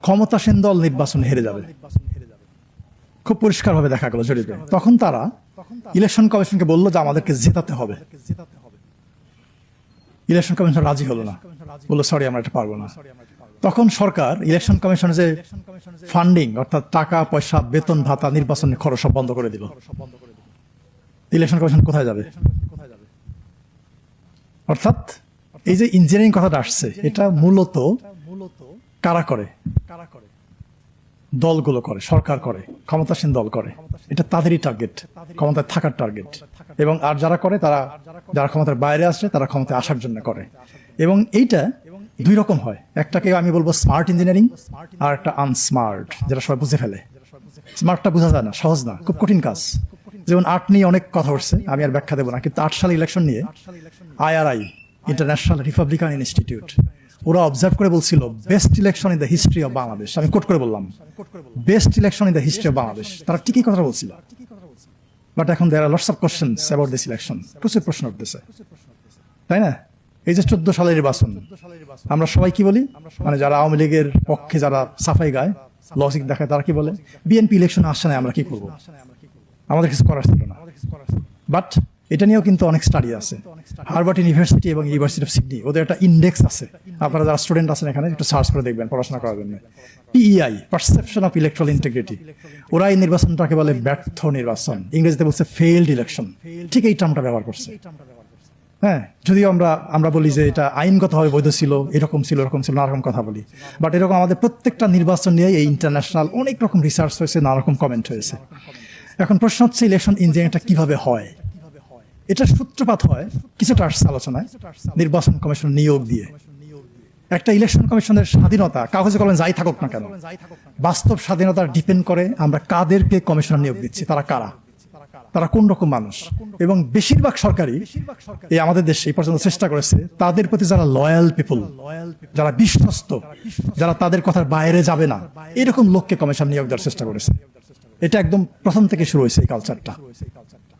ক্ষমতাসীন দল নির্বাচন হেরে যাবে। খুব পরিষ্কারভাবে দেখা গেল জরিপে। তখন তারা ইলেকশন কমিশনকে বলল যে আমাদেরকে জেতাতে হবে। ইলেকশন কমিশন রাজি হলো না। বলল, সরি, আমরা এটা পারব না। তখন সরকার ইলেকশন কমিশনের যে ফান্ডিং, অর্থাৎ টাকা, পয়সা, বেতন, ভাতা, নির্বাচনের খরচ সব বন্ধ করে দিল। ইলেকশন কমিশন কোথায় যাবে? অর্থাৎ এই যে ইঞ্জিনিয়ারিং কথাটা আসছে, এটা মূলত কারা করে? কারা করে দলগুলো করে, সরকার করে, ক্ষমতাসীন দল করে। এটা তাদেরই টার্গেট ক্ষমতায় থাকার টার্গেট এবং আর যারা করে, তারা, যারা ক্ষমতার বাইরে আসছে তারা ক্ষমতায় আসার জন্য করে। এবং এইটা দুই রকম হয়। একটাকে আমি বলব স্মার্ট ইঞ্জিনিয়ারিং আর একটা আনস্মার্ট যেটা সবাই বুঝে ফেলে। স্মার্টটা বোঝা যায় না, সহজ না, খুব কঠিন কাজ। যেমন আর্ট নিয়ে অনেক কথা উঠছে, আমি আর ব্যাখ্যা দেবো না, কিন্তু আট সালে ইলেকশন নিয়ে আইআরআই ইন্টারন্যাশনাল রিপাবলিকান ইনস্টিটিউট ওরা অবজার্ভ করে বলছিল best election in the history of Bangladesh আমি কোট করে বললাম best election in the history of Bangladesh তারা ঠিকই কথা বলছিল। বাট এখন there are lots of questions about this election প্রচুর প্রশ্ন উঠতেছে। তাই না? এই যে চোদ্দ সালের নির্বাচন, আমরা সবাই কি বলি? মানে যারা আওয়ামী লীগের পক্ষে যারা সাফাই গায় লজিক দেখায়, তারা কি বলে? বিএনপি ইলেকশন আসছে না আমরা কি করব? আমাদের কিছু করার ছিল না। বাট এটা নিয়েও কিন্তু অনেক স্টাডি আছে। হার্ভার্ড ইউনিভার্সিটি এবং ইউনিভার্সিটি অফ সিডনি ওদের একটা ইন্ডেক্স আছে। আপনারা যারা স্টুডেন্ট আছেন এখানে, একটু সার্চ করে দেখবেন, পড়াশোনা করার জন্য। PEI perception of electoral integrity ওরা এই নির্বাচনটাকে বলে ব্যর্থ নির্বাচন। ইংরেজিতে বলছে ফেইল্ড ইলেকশন ঠিক এই টার্মটা ব্যবহার করছে। হ্যাঁ যদিও আমরা আমরা বলি যে এটা আইনগতভাবে বৈধ ছিল, এরকম ছিল এরকম ছিল নানা রকম কথা বলি। বাট এরকম আমাদের প্রত্যেকটা নির্বাচন নিয়ে এই ইন্টারন্যাশনাল অনেক রকম রিসার্চ হয়েছে নানা রকম কমেন্ট হয়েছে। এখন প্রশ্ন হচ্ছে ইলেকশন ইঞ্জিনিয়ারিংটা কীভাবে হয়? এটা সূত্রপাত হয় কিছুটা আসছে আলোচনায়, নির্বাচন কমিশন নিয়োগ দিয়ে। একটা ইলেকশন কমিশনের স্বাধীনতা, কাগজে কলমে যাই থাকুক না কেন, বাস্তব স্বাধীনতা ডিপেন্ড করে আমরা কাদেরকে কমিশনার নিয়োগ দিচ্ছি, তারা কারা? তারা কোন রকম মানুষ? এবং বেশিরভাগ সরকারি এই আমাদের দেশে এই পর্যন্ত চেষ্টা করেছে, তাদের প্রতি যারা লয়াল পিপল যারা বিশ্বস্ত, যারা তাদের কথার বাইরে যাবে না, এরকম লোককে কমিশন নিয়োগ দেওয়ার চেষ্টা করেছে। এটা একদম প্রথম থেকে শুরু হয়েছে এই কালচারটা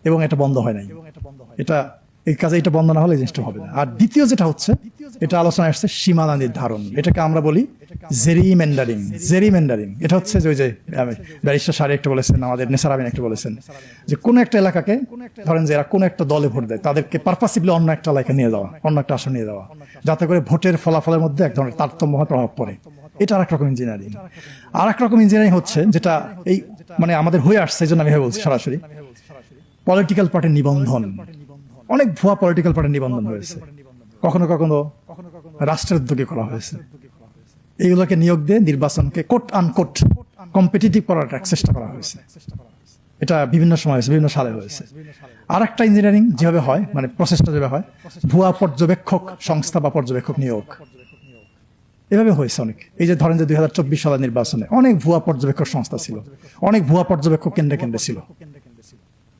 এবং এটা বন্ধ হয় নাই। এটা, এই কাজে এটা বন্ধ না হলে জিনিসটা হবে না। আর দ্বিতীয় যেটা হচ্ছে, এটা আলোচনা আসছে সীমানা নির্ধারণ এটাকে আমরা বলি জেরি জেরিমেন্ডারিং। জেরিমেন্ডারিং, এটা হচ্ছে যে ওই যে ব্যারিস্টার সারি একটা বলেছেন, আমাদের নেসার আমিন একটা বলেছেন, যে কোন একটা এলাকাকে, ধরেন যে এরা কোন একটা দলে ভোট দেয়, তাদেরকে পারপাসিভলি অন্য একটা এলাকায় নিয়ে যাওয়া, অন্য একটা আসন নিয়ে যাওয়া, যাতে করে ভোটের ফলাফলের মধ্যে এক ধরনের তারতম্য প্রভাব পড়ে। এটা আর রকম ইঞ্জিনিয়ারিং আর রকম ইঞ্জিনিয়ারিং হচ্ছে যেটা এই মানে আমাদের হয়ে আসছে, এই জন্য আমি বলছি সরাসরি। পলিটিক্যাল পার্টির নিবন্ধন। অনেক ভুয়া পলিটিক্যাল পার্টির নিবন্ধন হয়েছে। কখনো কখনো রাষ্ট্রের উদ্যোগে করা হয়েছে। এইগুলোকে নিয়োগ দিয়ে নির্বাচনকে কোট আনকোট কম্পিটিটিভ করার চেষ্টা করা হয়েছে। এটা বিভিন্ন সময় হয়েছে বিভিন্ন সালে হয়েছে। আর একটা ইঞ্জিনিয়ারিং যেভাবে হয় মানে প্রসেসটা যেভাবে হয় ভুয়া পর্যবেক্ষক সংস্থা বা পর্যবেক্ষক নিয়োগ। এভাবে হয়েছে অনেক। এই যে ধরেন যে দুই হাজার চব্বিশ সালের নির্বাচনে অনেক ভুয়া পর্যবেক্ষক সংস্থা ছিল অনেক ভুয়া পর্যবেক্ষক কেন্দ্রে কেন্দ্রে ছিল।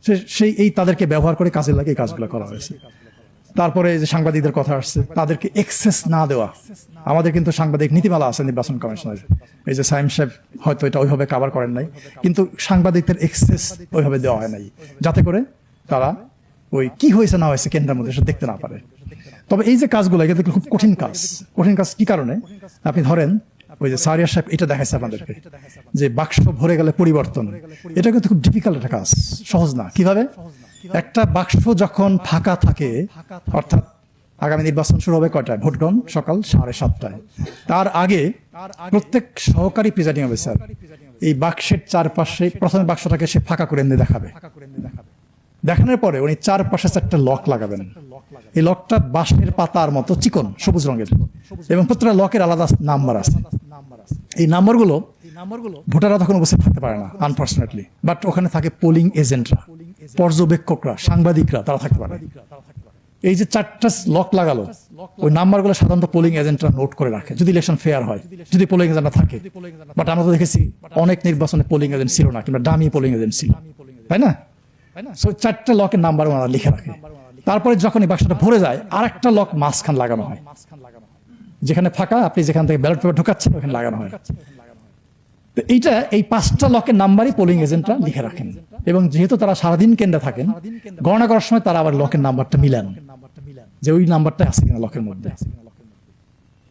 সে- সেই, এই তাদেরকে ব্যবহার করে কাজে লাগে কাজগুলো করা হয়েছে। তারপরে যে সাংবাদিকদের কথা আসছে, তাদেরকে এক্সেস না দেওয়া। আমাদের কিন্তু সাংবাদিক নীতিমালা আছে নির্বাচন কমিশনের। এই যে সাইম সাহেব হয়তো এটা ওইভাবে কাভার করেন নাই, কিন্তু সাংবাদিকদের এক্সেস ওইভাবে দেওয়া হয় নাই, যাতে করে তারা ওই কি হয়েছে না হয়েছে কেন্দ্রের মধ্যে সেটা দেখতে না পারে। তবে এই যে কাজগুলো এটা খুব কঠিন কাজ। কঠিন কাজ কি কারণে? আপনি ধরেন ওই যে সারিয়া সাহেব, এটা দেখাইছে আপনাদেরকে, যে বাক্স ভরে গেলে পরিবর্তন। এটা কিন্তু খুব ডিফিকাল্ট একটা কাজ, সহজ না। কীভাবে? একটা বাক্স যখন ফাঁকা থাকে, অর্থাৎ আগামী নির্বাচন শুরু হবে কয়টায়? ভোট গ্রহণ সকাল সাড়ে সাতটায়। তার আগে প্রত্যেক সহকারী প্রিজাইডিং অফিসার এই বাক্সের চারপাশে প্রথমে বাক্সটাকে সে ফাঁকা করে এনে দেখাবে। দেখানোর পরে উনি চারপাশে চারটা লক লাগাবেন। এই লকটা বাঁশের পাতার মতো চিকন, সবুজ রঙের। এবং প্রত্যেকটা লকের আলাদা নাম্বার আছে। এই নাম্বারগুলো ভোটাররা তখন উপস্থিত থাকতে পারে না আনফর্চুনেটলি বাট ওখানে থাকে পোলিং এজেন্টরা পর্যবেক্ষকরা, সাংবাদিকরা, তারা থাকতে পারে। এই যে চারটা লক লাগালো, ওই নাম্বারগুলো সাধারণত পোলিং এজেন্টরা নোট করে রাখে, যদি ইলেকশন ফেয়ার হয়, যদি পোলিং এজেন্টরা থাকে। বাট আমরা তো দেখেছি অনেক নির্বাচনে পোলিং এজেন্ট ছিল না, কিংবা ডামি পোলিং এজেন্ট ছিল। তাই না? চারটা লকের নাম্বার ওনারা লিখে রাখে। তারপরে যখন এই বাক্সটা ভরে যায় আর একটা লক মাঝখান লাগানো হয়। যেখানে ফাঁকা, আপনি যেখান থেকে ব্যালট পেপার ঢুকাচ্ছেন, ওখানে লাগানো হয়। তো এইটা এই পাঁচটা লকের নাম্বারই পোলিং এজেন্টরা লিখে রাখেন। এবং যেহেতু তারা সারাদিন কেন্দ্রে থাকেন, গণনা করার সময় তারা আবার লকের নাম্বারটা মিলান, যে ওই নাম্বারটা আছে কিনা লকের মধ্যে।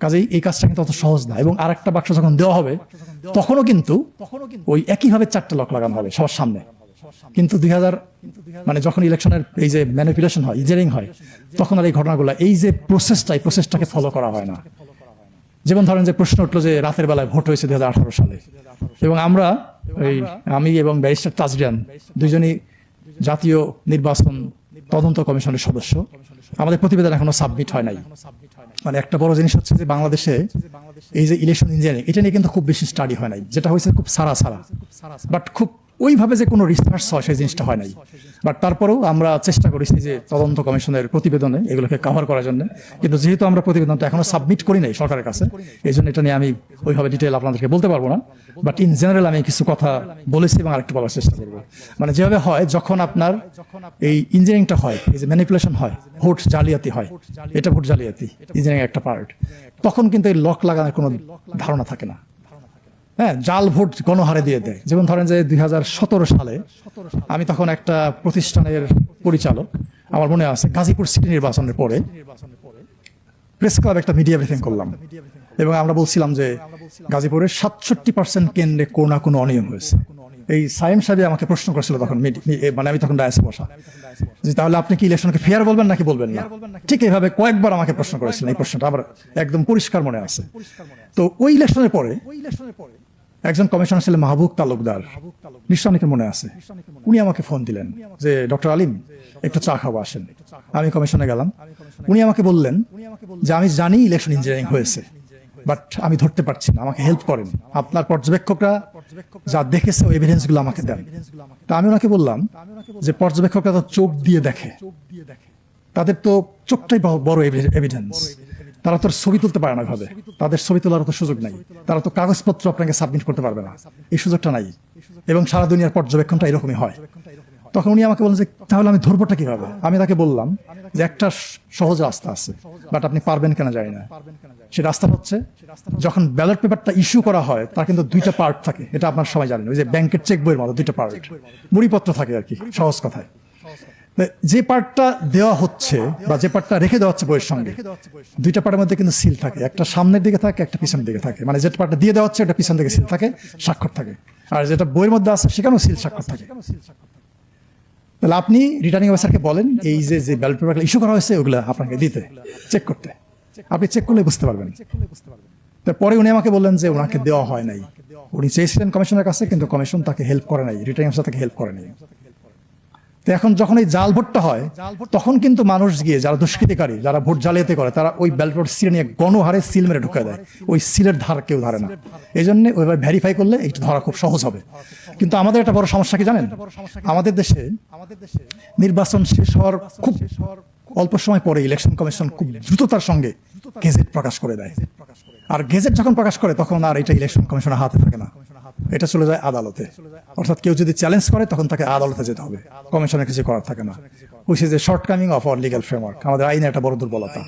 কাজেই এই কাজটা কিন্তু অত সহজ না। এবং আর একটা বাক্স যখন দেওয়া হবে, তখনও কিন্তু ওই একইভাবে চারটে লক লাগানো হবে সবার সামনে। কিন্তু দুই হাজার মানে যখন ইলেকশনের এই যে ম্যানিপুলেশন হয় ইঞ্জিনিয়ারিং হয়, তখন আর এই ঘটনাগুলো, এই যে প্রসেসটা এই প্রসেসটাকে ফলো করা হয় না। যেমন ধরেন যে প্রশ্ন উঠল যে রাতের বেলায় ভোট হয়েছে দুই হাজার আঠারো সালে। এবং আমরা, এই আমি এবং ব্যারিস্টার তাজরিয়ান দুইজনই জাতীয় নির্বাচন তদন্ত কমিশনের সদস্য। আমাদের প্রতিবেদন এখনও সাবমিট হয় নাই। মানে একটা বড় জিনিস হচ্ছে যে বাংলাদেশে এই যে ইলেকশন ইঞ্জিনিয়ারিং এটা নিয়ে কিন্তু খুব বেশি স্টাডি হয় নাই, যেটা হয়েছে খুব সারা সারা। বাট খুব ওইভাবে যে কোনো রিসার্চ হয়, সেই জিনিসটা হয় নাই। বাট তারপরেও আমরা চেষ্টা করেছি যে তদন্ত কমিশনের প্রতিবেদনে এগুলোকে কভার করার জন্য। কিন্তু যেহেতু আমরা প্রতিবেদনটা এখনও সাবমিট করি নাই সরকারের কাছে, এই জন্য এটা নিয়ে আমি ওইভাবে ডিটেল আপনাদেরকে বলতে পারব না। বাট ইন জেনারেল আমি কিছু কথা বলেছি এবং আরেকটু বলার চেষ্টা করব। মানে যেভাবে হয়, যখন আপনার এই ইঞ্জিনিয়ারিংটা হয়, এই যে ম্যানিপুলেশন হয়, ভোট জালিয়াতি হয়, এটা ভোট জালিয়াতি ইঞ্জিনিয়ারিং একটা পার্ট তখন কিন্তু এই লক লাগানোর কোনো ধারণা থাকে না। হ্যাঁ জাল ভোট গণহারে দিয়ে দেয়। যেমন ধরেন যে দুই হাজার সতেরো সালে আমি তখন একটা প্রতিষ্ঠানের পরিচালক, আমার মনে আছে, গাজীপুর সিটি নির্বাচনের পরে প্রেস ক্লাব একটা মিডিয়া ব্রিফিং করলাম। এবং আমরা বলছিলাম যে গাজীপুরের সাতষট্টি পার্সেন্ট কেন্দ্রে কোনো না কোনো অনিয়ম হয়েছে। এই সাইম সাহেব আমাকে প্রশ্ন করেছিল তখন মানে আমি তখন ডায়াসে বসা। যে তাহলে আপনি কি ইলেকশনকে ফেয়ার বলবেন নাকি বলবেন না? ঠিক এইভাবে কয়েকবার আমাকে প্রশ্ন করেছিলেন এই প্রশ্নটা, আমার একদম পরিষ্কার মনে আছে। তো ওই ইলেকশনের পরে একজন কমিশনার ছিলেন মাহবুব তালুকদার। নিশ্চয় অনেকের মনে আছে। উনি আমাকে ফোন দিলেন যে, ডক্টর আলিম, একটু চা খাব আসেন। আমি কমিশনে গেলাম। উনি আমাকে বললেন যে, আমি জানি ইলেকশন ইঞ্জিনিয়ারিং হয়েছে, বাট আমি ধরতে পারছি না, আমাকে হেল্প করেন। আপনার পর্যবেক্ষকরা যা দেখেছে, ওই এভিডেন্সগুলো আমাকে দেন। তা আমি ওনাকে বললাম যে, পর্যবেক্ষকরা তো চোখ দিয়ে দেখে। তাদের তো চোখটাই বড় এভিডেন্স তারা তো ছবি তুলতে পারে না ভাবে তাদের ছবি তোলার তো সুযোগ নাই। তারা তো কাগজপত্র আপনাকে সাবমিট করতে পারবে না। এই সুযোগটা নাই। এবং সারা দুনিয়ার পর্যবেক্ষণটা এরকমই হয়। তখন উনি আমাকে বললেন যে, তাহলে আমি ধরবোটা কীভাবে? আমি তাকে বললাম যে, একটা সহজ রাস্তা আছে বাট আপনি পারবেন কেনা জানি না। সে রাস্তা হচ্ছে, যখন ব্যালট পেপারটা ইস্যু করা হয়, তার কিন্তু দুইটা পার্ট থাকে। এটা আপনার সবাই জানেন। ওই যে ব্যাংকের চেক বইয়ের মতো দুইটা পার্ট মুড়িপত্র থাকে আর কি, সহজ কথায়। যে পার্টটা দেওয়া হচ্ছে বা যে পার্টটা রেখে দেওয়া হচ্ছে বইয়ের সঙ্গে, দুইটা পার্টের মধ্যে কিন্তু সিল থাকে। একটা সামনের দিকে থাকে, একটা পিছনের দিকে থাকে। মানে যেটা পার্টটা দিয়ে দেওয়া হচ্ছে, ওটা পিছন দিকে সিল থাকে, স্বাক্ষর থাকে। আর যেটা বইয়ের মধ্যে আছে, সেখানেও সিল স্বাক্ষর থাকে। তাহলে আপনি রিটার্নিং অফিসারকে বলেন, এই যে যে ব্যালট পেপারগুলো ইস্যু করা হয়েছে, ওগুলো আপনাকে দিতে চেক করতে। আপনি চেক করলে বুঝতে পারবেন। পরে উনি আমাকে বললেন যে ওনাকে দেওয়া হয় নাই। উনি চেয়েছিলেন কমিশনের কাছে, কিন্তু কমিশন তাকে হেল্প করে নাই রিটার্নিং অফিসার তাকে হেল্প করে নাই। তো এখন যখন এই জাল ভোটটা হয়, তখন কিন্তু মানুষ গিয়ে, যারা দুষ্কৃতিকারী, যারা ভোট জালিয়াতি করে, তারা ওই ব্যালট সিল নিয়ে গণহারে সিল মেরে ঢুকে দেয়। ওই সিলের ধার কেউ ধরে না। এই জন্য ওইভাবে ভেরিফাই করলে এইটা ধরা খুব সহজ হবে। কিন্তু আমাদের একটা বড় সমস্যা কি জানেন? আমাদের দেশে নির্বাচন শেষ হওয়ার খুব অল্প সময় পরে ইলেকশন কমিশন খুব দ্রুততার সঙ্গে গেজেট প্রকাশ করে দেয়। আর গেজেট যখন প্রকাশ করে, তখন আর এটা ইলেকশন কমিশনের হাতে থাকে না। এটা চলে যায় আদালতে। অর্থাৎ কেউ যদি চ্যালেঞ্জ করে, তখন তাকে আদালতে যেতে হবে। কমিশনের কিছু করার থাকে না। Which is a shortcoming of our legal framework আমাদের আইনে একটা বড় দুর্বলতা।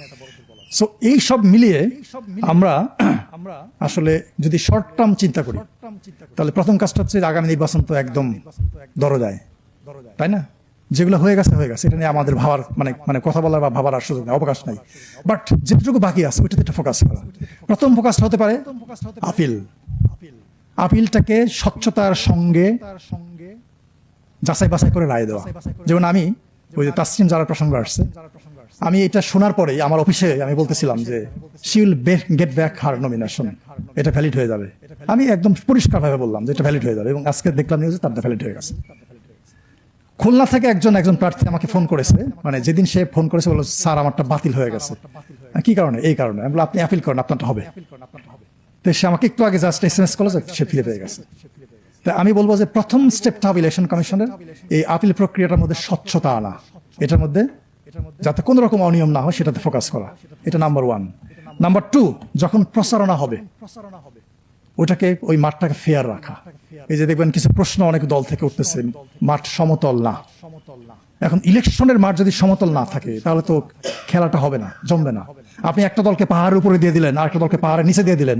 সো এই সব মিলিয়ে আমরা আসলে যদি শর্ট টার্ম চিন্তা করি, তাহলে প্রথম কাজটা হচ্ছে আগামী নির্বাচন তো একদম দরজায়। তাই না? যেগুলো হয়ে গেছে হয়ে গেছে। এটা নিয়ে আমাদের ভাবার মানে মানে কথা বলার বা ভাবার আর সুযোগ নেই, অবকাশ নাই। বাট যেটুকু বাকি আছে, ওইটাতে একটা ফোকাস করা। প্রথম ফোকাসটা হতে পারে আপিল। আপিলটাকে স্বচ্ছতার সঙ্গে যাচাই বাছাই করে রায় দেওয়া। যেমন আমি, ওই যে তাসলিম যারা প্রসঙ্গ আসছে, আমি এটা শোনার পরেই আমার অফিসে আমি বলতেছিলাম যে she will get back her nomination এটা ভ্যালিড হয়ে যাবে। আমি একদম পরিষ্কারভাবে বললাম যে এটা ভ্যালিড হয়ে যাবে এবং আজকে দেখলাম নিউজে তারটা ভ্যালিড হয়ে গেছে। খুলনা থেকে একজন একজন প্রার্থী আমাকে ফোন করেছে মানে যেদিন সে ফোন করেছে বলল স্যার আমারটা বাতিল হয়ে গেছে। কি কারণে? এই কারণে। আমি আপনি অ্যাপিল করেন, আপনারটা হবে। সে আমাকে একটু আগে জাস্ট এস এম এস করল সে ফিরে পেয়ে গেছে। তা আমি বলব যে প্রথম স্টেপটা হবে ইলেকশন কমিশনের এই আপিল প্রক্রিয়াটার মধ্যে স্বচ্ছতা আনা। এটার মধ্যে যাতে কোনো রকম অনিয়ম না হয়, সেটাতে ফোকাস করা। এটা নাম্বার ওয়ান নাম্বার টু যখন প্রচারণা হবে, ওটাকে ওই মাঠটাকে ফেয়ার রাখা। এই যে দেখবেন কিছু প্রশ্ন অনেক দল থেকে উঠতেছে, মাঠ সমতল না। এখন ইলেকশনের মাঠ যদি সমতল না থাকে, তাহলে তো খেলাটা হবে না, জমবে না। আপনি একটা দলকে পাহাড়ের উপরে দিয়ে দিলেন আর একটা দলকে পাহাড়ের নিচে দিয়ে দিলেন।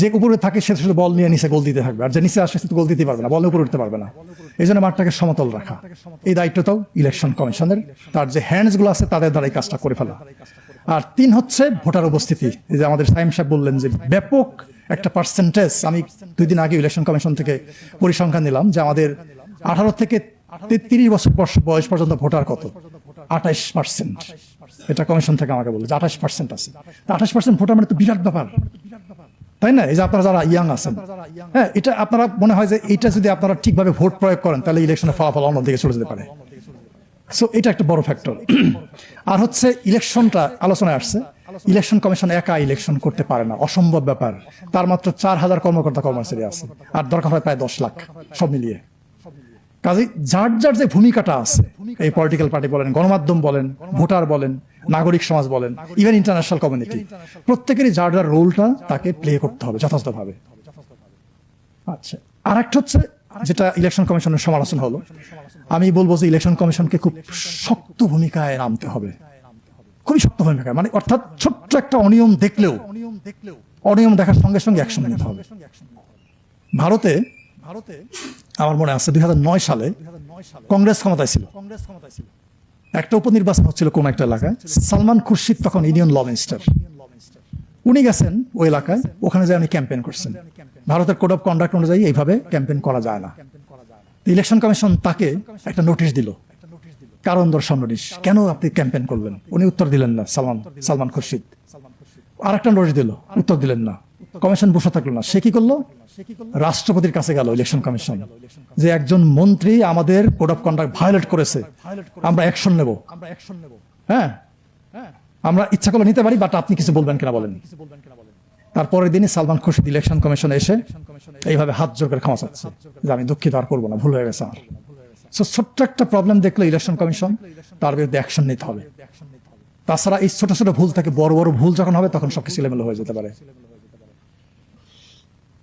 যে উপরে থাকে সে শুধু বল নিয়ে নিচে গোল দিতে থাকবে, আর যে নিচে আসে সে গোল দিতে পারবে না, বলের উপরে উঠতে পারবে না। এই জন্য মাঠটাকে সমতল রাখা। এই দায়িত্বটাও ইলেকশন কমিশনের, তার যে হ্যান্ডসগুলো আছে তাদের দ্বারা এই কাজটা করে ফেলা। আর তিন হচ্ছে ভোটার উপস্থিতি। যে আমাদের সাইম সাহেব বললেন যে ব্যাপক একটা পার্সেন্টেজ আমি দুই দিন আগে ইলেকশন কমিশন থেকে পরিসংখ্যান নিলাম যে আমাদের আঠারো থেকে তেত্রিশ বছর বয়স পর্যন্ত ভোটার কত? আঠাইশ পার্সেন্ট এটা কমিশন থেকে আমাকে বলল যে আঠাশ পার্সেন্ট আছে। আঠাশ পার্সেন্ট ভোটার মানে তো বিরাট ব্যাপার। তাই না? এই যে আপনারা যারা ইয়াং আছেন হ্যাঁ এটা আপনারা মনে হয় যে এইটা যদি আপনারা ঠিকভাবে ভোট প্রয়োগ করেন, তাহলে ইলেকশনের ফলাফল অন্যদিকে চলে যেতে পারে। সো এটা একটা বড় ফ্যাক্টর আর হচ্ছে ইলেকশনটা আলোচনায় আসছে। ইলেকশন কমিশন একা ইলেকশন করতে পারে না, অসম্ভব ব্যাপার। তার মাত্র চার হাজার কর্মকর্তা কর্মচারী আছে, আর দরকার হয় প্রায় দশ লাখ, সব মিলিয়ে। কাজে যার যার যে ভূমিকাটা আছে, এই পলিটিক্যাল পার্টি বলেন, গণমাধ্যম বলেন, ভোটার বলেন, নাগরিক সমাজ বলেন ইভেন ইন্টারন্যাশনাল কমিউনিটি প্রত্যেকেরই যার যার রোলটা তাকে প্লে করতে হবে যথাযথভাবে। আচ্ছা আর হচ্ছে যেটা ইলেকশন কমিশনের সমালোচনা হলো। আমি বলব যে ইলেকশন কমিশনকে খুব শক্ত ভূমিকায় নামতে হবে। খুবই শক্ত ভূমিকায় মানে অর্থাৎ ছোট্ট একটা অনিয়ম দেখলেও, অনিয়ম দেখার সঙ্গে সঙ্গে অ্যাকশন নিতে হবে। ভারতে ভারতে আমার মনে আছে দুই হাজার নয় সালে কংগ্রেস ক্ষমতায় ছিল। কংগ্রেস ক্ষমতায় ছিল। একটা উপনির্বাচন হচ্ছিল কোন একটা এলাকায় সালমান খুরশিদ তখন ইউনিয়ন ল মিনিস্টার। উনি গেছেন ওই এলাকায় ওখানে যায় উনি ক্যাম্পেন করছেন। ভারতের কোড অফ কন্ডাক্ট অনুযায়ী এইভাবে ক্যাম্পেন করা যায় না। ইলেকশন কমিশন তাকে একটা নোটিশ দিল। কারণ দর্শন নোটিশ কেন আপনি ক্যাম্পেন করবেন উনি উত্তর দিলেন না সালমান সালমান খুরশিদ। আর একটা নোটিশ দিল উত্তর দিলেন না। কমিশন বসে থাকল না। সে কি করল? রাষ্ট্রপতির কাছে গেল ইলেকশন কমিশন যে একজন মন্ত্রী আমাদের কোড অফ কন্ডাক্ট ভায়োলেট করেছে। আমরা অ্যাকশন নেব। হ্যাঁ? আমরা ইচ্ছা করলে নিতে পারি বাট আপনি কিছু বলবেন কিনা বলেন তারপরের দিনই সালমান খুরশিদ ইলেকশন কমিশনে এসে এইভাবে হাত জোর করে ক্ষমা চাচ্ছে। যে আমি দুঃখিত, আর করব না, ভুল হয়ে গেছে আমার। ছোট্ট একটা প্রবলেম দেখল ইলেকশন কমিশন তার বিরুদ্ধে অ্যাকশন নিতে হবে। তাছাড়া এই ছোট ছোট ভুল থেকে বড় বড় ভুল যখন হবে, তখন সবকিছু এলোমেলো হয়ে যেতে পারে।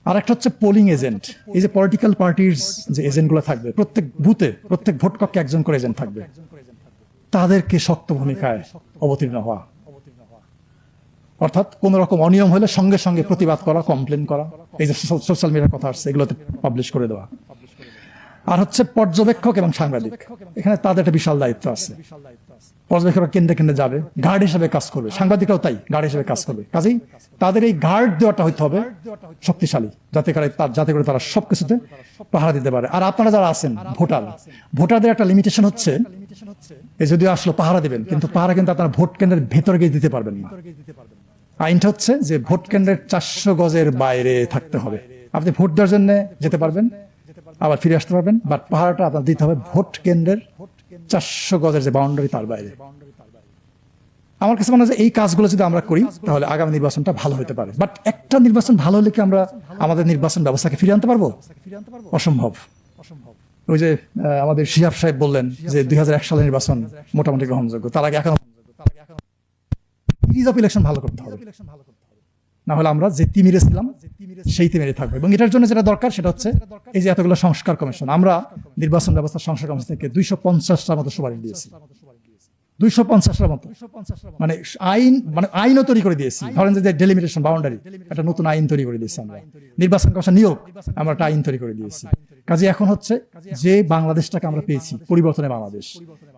আর একটা হচ্ছে পোলিং এজেন্ট এই যে পলিটিক্যাল পার্টির যে এজেন্টগুলো থাকবে প্রত্যেক বুথে প্রত্যেক ভোট কক্ষে একজন করে এজেন্ট থাকবে। তাদেরকে শক্ত ভূমিকায় অবতীর্ণ হওয়া। অর্থাৎ কোন রকম অনিয়ম হলে সঙ্গে সঙ্গে প্রতিবাদ করা কমপ্লেন করা এই যে সোশ্যাল মিডিয়ার কথা আসছে এগুলোতে পাবলিশ করে দেওয়া। আর হচ্ছে পর্যবেক্ষক এবং সাংবাদিক। এখানে তাদের একটা বিশাল দায়িত্ব আছে। পর্যবেক্ষকরা কেন্দ্রে কেন্দ্রে যাবে গার্ড হিসেবে কাজ করবে। সাংবাদিকরাও তাই গার্ড হিসেবে কাজ করবে। কাজেই তাদের এই গার্ড দেওয়াটা হইতে হবে শক্তিশালী, যাতে করে তার- যাতে করে তারা সবকিছুতে পাহারা দিতে পারে। আর আপনারা যারা আছেন, ভোটার, ভোটারদের একটা লিমিটেশন হচ্ছে এই যদিও আসলে পাহারা দিবেন, কিন্তু পাহারা কিন্তু আপনারা ভোট কেন্দ্রের ভেতরে গিয়ে দিতে পারবেন না। আইনটা হচ্ছে যে ভোট কেন্দ্রের চারশো গজের বাইরে থাকতে হবে। আপনি ভোট দেওয়ার জন্য যেতে পারবেন, আবার ফিরে আসতে পারবেন বাট পাহারাটা আপনার দিতে হবে ভোট কেন্দ্রের চারশো গজের যে বাউন্ডারি তার বাইরে। আমার কাছে মনে হয় এই কাজগুলো যদি আমরা করি, তাহলে আগামী নির্বাচনটা ভালো হতে পারে। বাট একটা নির্বাচন ভালো হলে কি আমরা আমাদের নির্বাচন ব্যবস্থাকে ফিরিয়ে আনতে পারব? অসম্ভব। ওই যে আমাদের শিহাব সাহেব বললেন যে দুই সালের নির্বাচন মোটামুটি গ্রহণযোগ্য। তার আগে এখন সিরিজ অফ ইলেকশন ভালো করতে হবে। না হলে আমরা যে তিমিরে ছিলাম, সেই তিমিরে থাকব। এবং এটার জন্য যেটা দরকার সেটা হচ্ছে এই যে এতগুলো সংস্কার কমিশন। আমরা নির্বাচন ব্যবস্থা সংস্কার কমিশন থেকে দুইশো পঞ্চাশটার মতো সুপারিশ দিয়েছি। দুইশো পঞ্চাশটার মতো। মানে আইন মানে আইনও তৈরি করে দিয়েছি। ধরেন যে ডেলিমিটেশন বাউন্ডারি একটা নতুন আইন তৈরি করে দিয়েছি আমরা। নির্বাচন কমিশন নিয়োগ, আমরা একটা আইন তৈরি করে দিয়েছি। কাজে এখন হচ্ছে যে বাংলাদেশটাকে আমরা পেয়েছি পরিবর্তনের বাংলাদেশ।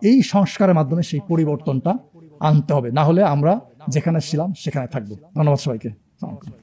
এই সংস্কারের মাধ্যমে সেই পরিবর্তনটা আনতে হবে। না হলে আমরা যেখানে ছিলাম সেখানে থাকব। ধন্যবাদ সবাইকে। Okay.